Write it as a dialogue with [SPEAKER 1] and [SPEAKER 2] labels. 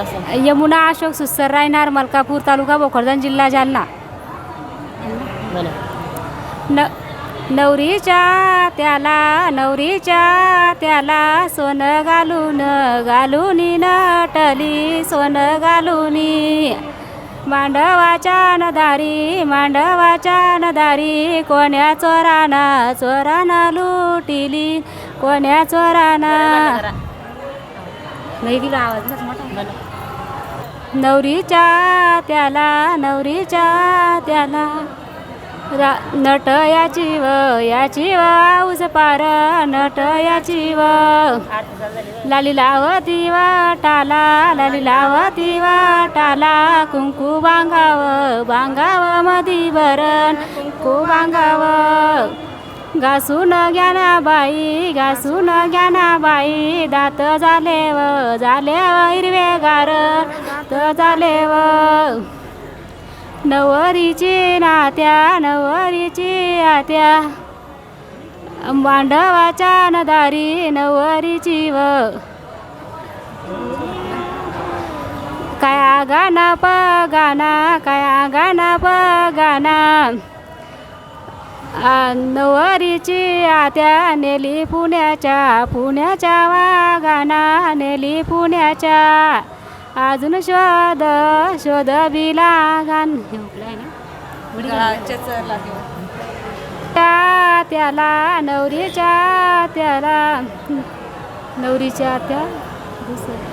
[SPEAKER 1] असं
[SPEAKER 2] यमुना अशोक सुसर रायनार मलकापूर तालुका भोकरदन जिल्हा जालना. न नवरीच्या त्याला नवरीच्या त्याला सोनं घालून घालून नटली सोनं घालून. मांडवाच्या नदारी मांडवाच्या नदारी कोण्या चोराना चोराना लुटिली कोण्या चोराना. नाही दिला आवाज ना मोठा. नवरीच्या त्याला नवरीच्या त्याला. रा नट याची व याची व आऊस पार नट याची व लाली लावती टाला लाली लावती टाला कुंकू बांगाव बांगाव मधी भरण कुंकू बांगाव. घासून घ्याना बाई घासून घ्याना बाई दात झाले व झाले हिरवेगार गार दात झाले व नवरीची नात्या नवरीची आत्या. मांडवाच्या नदारी नवरीची व काय गाना प गाना काय गाना प गाना नवरीची आत्या नेली पुण्याच्या पुण्याच्या वागाना नेली पुण्याच्या. अजून शोध शोध बिला गान? त्या त्याला नवरीच्या त्याला नवरीच्या त्या दुसरं